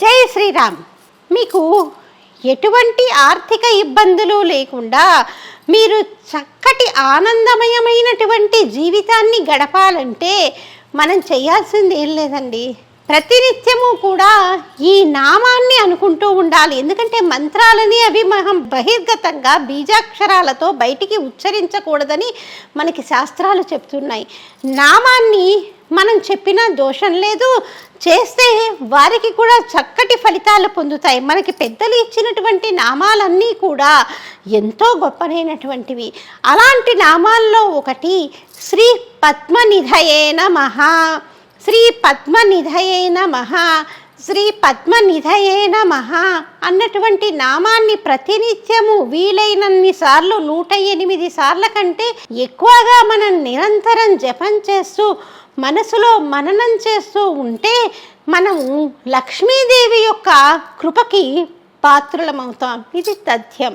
జై శ్రీరామ్. మీకు ఎటువంటి ఆర్థిక ఇబ్బందులు లేకుండా మీరు చక్కటి ఆనందమయమైనటువంటి జీవితాన్ని గడపాలంటే మనం చేయాల్సింది ఏం లేదండి. ప్రతినిత్యము కూడా ఈ నామాన్ని అనుకుంటూ ఉండాలి. ఎందుకంటే మంత్రాలని అవి మనం బహిర్గతంగా బీజాక్షరాలతో బయటికి ఉచ్చరించకూడదని మనకి శాస్త్రాలు చెప్తున్నాయి. నామాన్ని మనం చెప్పిన దోషం లేదు. చేస్తే వారికి కూడా చక్కటి ఫలితాలు పొందుతాయి. మనకి పెద్దలు ఇచ్చినటువంటి నామాలన్నీ కూడా ఎంతో గొప్పనైనటువంటివి. అలాంటి నామాల్లో ఒకటి శ్రీ పద్మనిధయే మహా శ్రీ పద్మనిధయే మహా శ్రీ పద్మనిధయే నమ అన్నటువంటి నామాన్ని ప్రతినిత్యము వీలైనన్ని సార్లు నూట ఎనిమిది సార్ల కంటే ఎక్కువగా మనం నిరంతరం జపం చేస్తూ మనసులో మననం చేస్తూ ఉంటే మనము లక్ష్మీదేవి యొక్క కృపకి పాత్రులమవుతాం. ఇది తథ్యం.